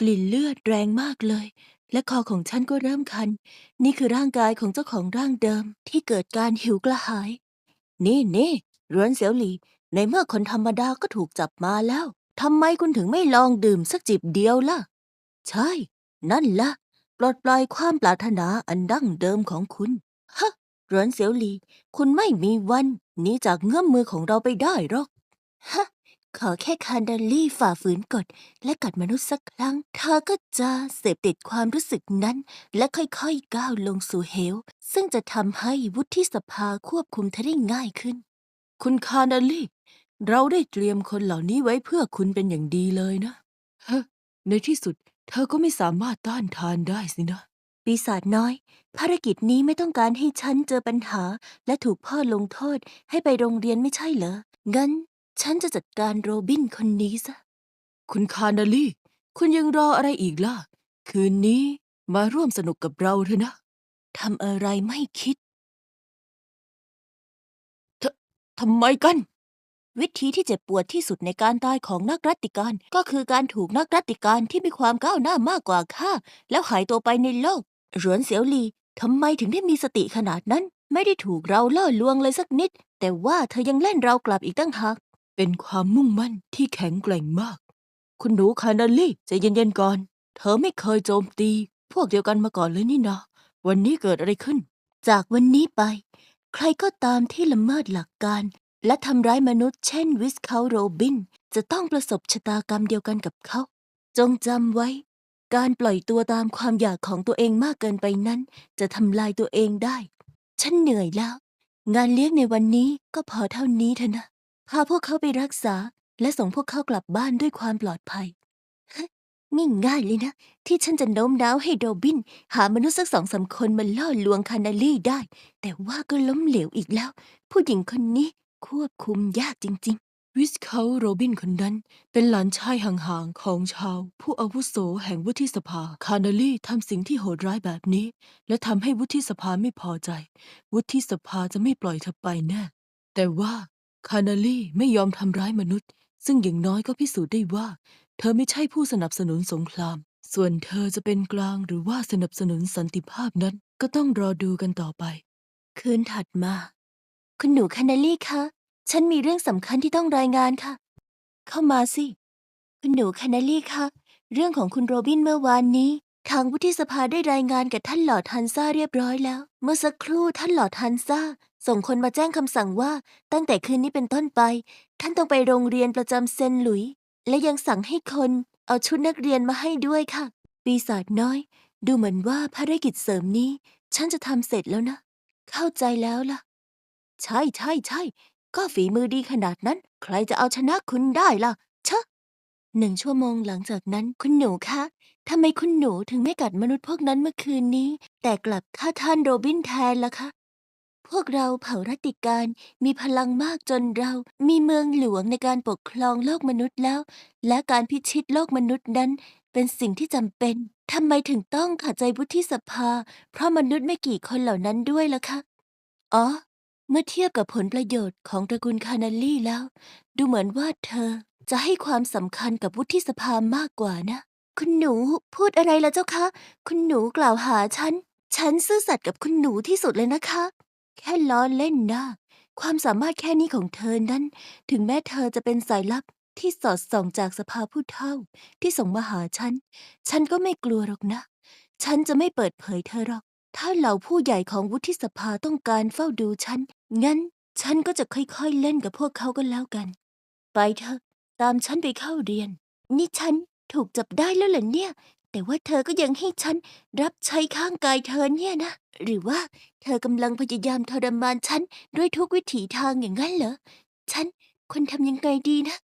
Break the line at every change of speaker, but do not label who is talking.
กลิ่นเลือดแรงมากเลย และคอของฉันก็เริ่มคัน นี่คือร่างกายของเจ้าของร่างเดิมที่เกิดการหิวกระหาย นี่นี่รวนเสียวหลี ในเมื่อคนธรรมดาก็ถูกจับมาแล้วทำไมคุณถึงไม่ลองดื่มสักจิบเดียวล่ะ ใช่ นั่นละปลดปล่อยความปรารถนาอันดั้งเดิมของคุณฮะรวนเสียวหลี คุณไม่มีวันหนีจากเงื้อมมือของเราไปได้หรอกฮะ ขอแค่คานดาลี่ฝ่าฝืนกฎและกัดมนุษย์สักครั้ง เธอก็จะเสพติดความรู้สึกนั้น และค่อยๆก้าวลงสู่เหว ซึ่งจะทำให้วุฒิสภาควบคุมเธอได้ง่ายขึ้น คุณคานดาลี่ เราได้เตรียมคนเหล่านี้ไว้เพื่อคุณเป็นอย่างดีเลยนะฮะในที่สุด เธอก็ไม่สามารถต้านทานได้สินะ ปีศาจน้อย ภารกิจนี้ไม่ต้องการให้ฉันเจอปัญหา และถูกพ่อลงโทษให้ไปโรงเรียนไม่ใช่เหรอ งั้น ฉันจะจัดการโรบินคนนี้ซะ คุณคานาลี คุณยังรออะไรอีกล่ะ คืนนี้มาร่วมสนุกกับเราเถอะนะ ทำอะไรไม่คิดททำไมกัน วิธีที่เจ็บปวดที่สุดในการตายของนักรัติการก็คือการถูกนักรัติการที่มีความก้าวหน้ามากกว่าข้าแล้วหายตัวไปในโลกหรวนเสียวหลีทำไมถึงได้มีสติขนาดนั้น ไม่ได้ถูกเราล่อลวงเลยสักนิด แต่ว่าเธอยังเล่นเรากลับอีกตั้งหาก เป็นความมุ่งมั่นที่แข็งแกร่งมาก คุณหนูคานาลี่ใจเย็นๆก่อน เธอไม่เคยโจมตี พวกเดียวกันมาก่อนเลยนี่นะ วันนี้เกิดอะไรขึ้น จากวันนี้ไป ใครก็ตามที่ละเมิดหลักการ และทำร้ายมนุษย์เช่นวิสเขาโรบิน จะต้องประสบชะตากรรมเดียวกันกับเขา จงจำไว้ การปล่อยตัวตามความอยากของตัวเองมากเกินไปนั้น จะทำลายตัวเองได้ ฉันเหนื่อยแล้ว งานเลี้ยงในวันนี้ก็พอเท่านี้เถอะนะ พาพวกเขาไปรักษา และส่งพวกเขากลับบ้านด้วยความปลอดภัยฮะนี่ง่ายเลยนะ ที่ฉันจะโน้มน้าวให้โรบิน หามนุษย์สักสองสามคนมาล่อลวงคานาลี่ได้ แต่ว่าก็ล้มเหลวอีกแล้ว ผู้หญิงคนนี้ควบคุมยากจริง ๆ วิสเขาโรบินคนนั้น เป็นหลานชายห่างๆ ของชาว ผู้อาวุโสแห่งวุฒิสภา คานาลี่ทำสิ่งที่โหดร้ายแบบนี้ และทำให้วุฒิสภาไม่พอใจ วุฒิสภาจะไม่ปล่อยเธอไปแน่แต่ว่า คานาลีไม่ยอมทำร้ายมนุษย์ ซึ่งอย่างน้อยก็พิสูจน์ได้ว่า เธอไม่ใช่ผู้สนับสนุนสงคราม ส่วนเธอจะเป็นกลางหรือว่าสนับสนุนสันติภาพนั้นก็ต้องรอดูกันต่อไป คืนถัดมา คุณหนูคานาลี่คะ ฉันมีเรื่องสำคัญที่ต้องรายงานค่ะ เข้ามาสิ คุณหนูคานาลี่คะ เรื่องของคุณโรบินเมื่อวานนี้ ทางวุฒิสภาได้รายงานกับท่านหลอดฮันซ่าเรียบร้อยแล้ว เมื่อสักครู่ท่านหลอดฮันซ่า ส่งคนมาแจ้งคำสั่งว่าตั้งแต่คืนนี้เป็นต้นไป ท่านต้องไปโรงเรียนประจำเซนหลุย และยังสั่งให้คนเอาชุดนักเรียนมาให้ด้วยค่ะ ปีศาจน้อย ดูเหมือนว่าภารกิจเสริมนี้ ฉันจะทำเสร็จแล้วนะ เข้าใจแล้วล่ะ ใช่ใช่ใช่ก็ฝีมือดีขนาดนั้น ใครจะเอาชนะคุณได้ล่ะชะหนึ่งชั่วโมงหลังจากนั้นคุณหนูคะ ทำไมคุณหนูถึงไม่กัดมนุษย์พวกนั้นเมื่อคืนนี้ แต่กลับฆ่าท่านโรบินแทนล่ะคะ พวกเราเผ่ารัติการมีพลังมากจนเรา มีเมืองหลวงในการปกครองโลกมนุษย์แล้ว และการพิชิตโลกมนุษย์นั้นเป็นสิ่งที่จำเป็นทำไมถึงต้องขัดใจวุฒิสภา เพราะมนุษย์ไม่กี่คนเหล่านั้นด้วยล่ะคะ อ๋อ เมื่อเทียบกับผลประโยชน์ของตระกูลคานาลี่แล้ว ดูเหมือนว่าเธอจะให้ความสำคัญกับวุฒิสภามากกว่านะ คุณหนูพูดอะไรล่ะเจ้าคะ คุณหนูกล่าวหาฉัน ฉันซื่อสัตย์กับคุณหนูที่สุดเลยนะคะ แค่ล้อเล่นนะความสามารถแค่นี้ของเธอนั้น ถึงแม้เธอจะเป็นสายลับที่สอดส่องจากสภาผู้เฒ่าที่ส่งมาหาฉัน ฉันก็ไม่กลัวหรอกนะ ฉันจะไม่เปิดเผยเธอหรอก ถ้าเหล่าผู้ใหญ่ของวุฒิสภาต้องการเฝ้าดูฉัน งั้นฉันก็จะค่อยๆเล่นกับพวกเขาก็แล้วกัน ไปเถอะ ตามฉันไปเข้าเรียน นี่ฉัน ถูกจับได้แล้วเหรอเนี่ย แต่ว่าเธอก็ยังให้ฉันรับใช้ข้างกายเธอเนี่ยนะ หรือว่าเธอกำลังพยายามทรมานฉันด้วยทุกวิถีทางอย่างนั้นเหรอ ฉันควรทำยังไงดีนะ